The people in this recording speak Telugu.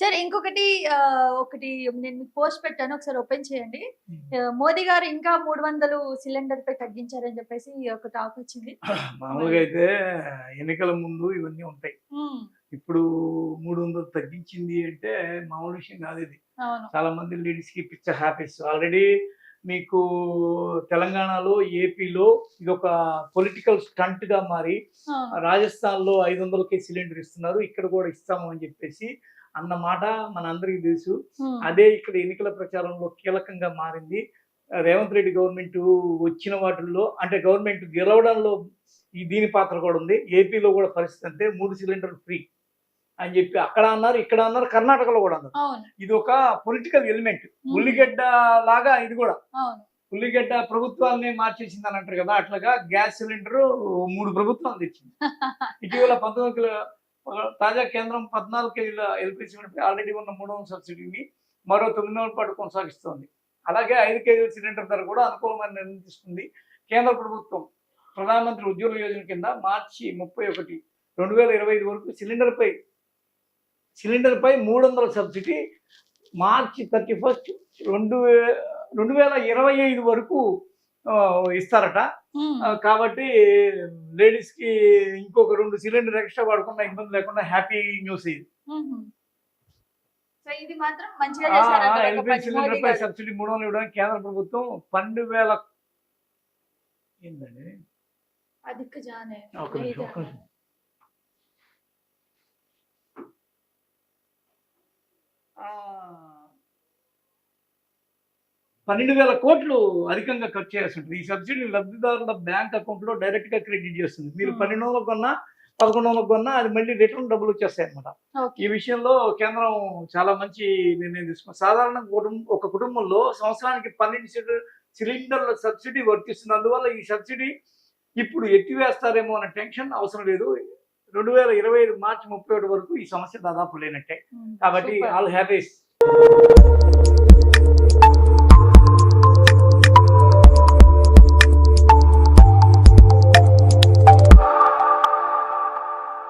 సార్ ఇంకొకటి ఒకటి నేను మీకు పోస్ట్ పెట్టాను ఒకసారి ఓపెన్ చేయండి. మోదీ గారు ఇంకా మూడు వందలు సిలిండర్ పై తగ్గించారని చెప్పేసి ఒక టాక్ వచ్చింది. మామూలుగా అయితే ఎన్నికల ముందు ఇవన్నీ ఉంటాయి. ఇప్పుడు మూడు వందలు తగ్గించింది అంటే మామూలు విషయం కాదు ఇది. చాలా మంది లేడీస్కి పిచ్చ హ్యాపీస్. ఆల్రెడీ మీకు తెలంగాణలో ఏపీలో ఇది ఒక పొలిటికల్ స్టంట్గా మారి. రాజస్థాన్లో ఐదు వందలకే సిలిండర్ ఇస్తున్నారు. ఇక్కడ కూడా ఇస్తాము అని చెప్పేసి అన్న మాట మన అందరికీ తెలుసు అదే ఇక్కడ ఎన్నికల ప్రచారంలో కీలకంగా మారింది. రేవంత్ రెడ్డి గవర్నమెంట్ వచ్చిన వాటిల్లో అంటే గవర్నమెంట్ గెలవడంలో ఈ దీని పాత్ర కూడా ఉంది. ఏపీలో కూడా పరిస్థితి అంతే మూడు సిలిండర్ ఫ్రీ అని చెప్పి అక్కడ అన్నారు ఇక్కడ అన్నారు కర్ణాటకలో కూడా అన్నారు. ఇది ఒక పొలిటికల్ ఎలిమెంట్ ఉల్లిగడ్డ లాగా ఇది కూడా. ఉల్లిగడ్డ ప్రభుత్వాన్ని మార్చేసింది అని అంటారు కదా అట్లాగా గ్యాస్ సిలిండర్ మూడు ప్రభుత్వాలు తెచ్చింది. ఇటీవల పంతొమ్మిది తాజా కేంద్రం పద్నాలుగు కేజీల ఎల్పిజి సిలిండర్ ఆల్రెడీ ఉన్న మూడు వందల సబ్సిడీని మరో తొమ్మిది నెలల పాటు కొనసాగిస్తోంది. అలాగే ఐదు కేజీల సిలిండర్ ధర కూడా అనుకూలమైన నిర్ణయం తీసుకుంది కేంద్ర ప్రభుత్వం. ప్రధానమంత్రి ఉద్యోగ యోజన కింద మార్చి ముప్పై ఒకటి రెండు వేల ఇరవై ఐదు వరకు సిలిండర్పై సిలిండర్పై మూడు వందల సబ్సిడీ మార్చి థర్టీ ఫస్ట్ రెండు వే రెండు వేల ఇరవై ఐదు వరకు ఇస్తారట. కాబట్టి లేడీస్కి ఇంకొక రెండు సిలిండర్ ఎక్స్ట్రా వాడకుండా ఇబ్బంది లేకుండా హ్యాపీ న్యూస్ ఇది. ఎల్పీ సిలిండర్ పై. సబ్సిడీ మూడు వందలు ఇవ్వడానికి కేంద్ర ప్రభుత్వం పన్నెండు వేల ఏంటండి. ఆ, పన్నెండు వేల కోట్లు అధికంగా ఖర్చు చేయాల్సి ఉంటుంది. ఈ సబ్సిడీ లబ్ధిదారుల బ్యాంక్ అకౌంట్లో డైరెక్ట్గా క్రెడిట్ చేస్తుంది. మీరు. పన్నెండు వందలకు కొన్నా పదకొండు వందలకు కొన్నా అది మళ్ళీ రిటర్న్ డబ్బులు వచ్చేస్తాయి అనమాట ఈ విషయంలో కేంద్రం చాలా మంచి నిర్ణయం తీసుకుంది. సాధారణ కుటుంబం ఒక కుటుంబంలో సంవత్సరానికి పన్నెండు సిలి- సిలిండర్ల సబ్సిడీ వర్తిస్తుంది. అందువల్ల ఈ సబ్సిడీ ఇప్పుడు ఎత్తివేస్తారేమో అనే టెన్షన్ అవసరం లేదు. రెండు వేల ఇరవై ఐదు మార్చి ముప్పై ఒకటి వరకు ఈ సమస్య దాదాపు లేనట్టే. కాబట్టి. All happies.